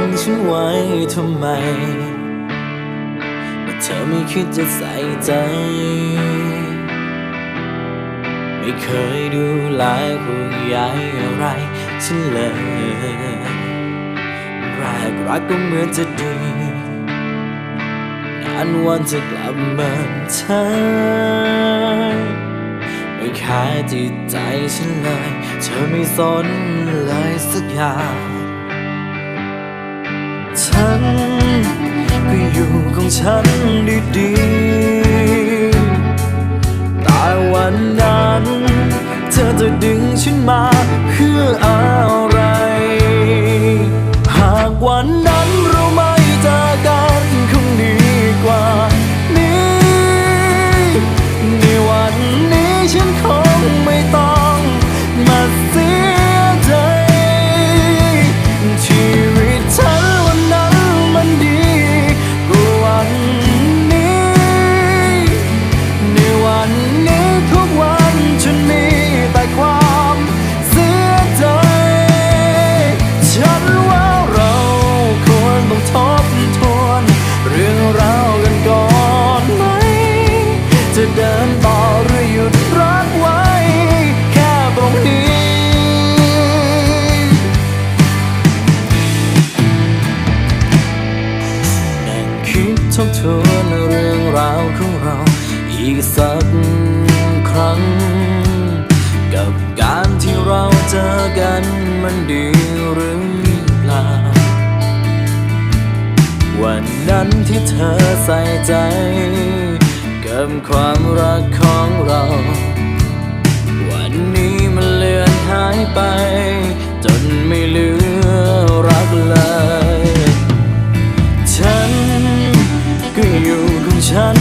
ังฉันไว้ทำไมว่าเธอไม่คิดจะใส่ใจ ไม่เคยดูแลห่วงใยอะไรฉันเลยแรกรักก็เหมือนจะดีนานวันจะกลับเหมือนเธอไม่แค่จิตใจฉันเลย เธอไม่สนเลยสักอย่าง ฉัน ก็อยู่ของฉันดีๆ อีกสักครั้ง กับการที่เราเจอกันมันดีหรือเปล่า วันนั้นที่เธอใส่ใจ กับความรักของเรา วันนี้มันเลือนหายไป จนไม่เหลือรักเลย ฉันก็อยู่ของฉัน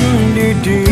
ดี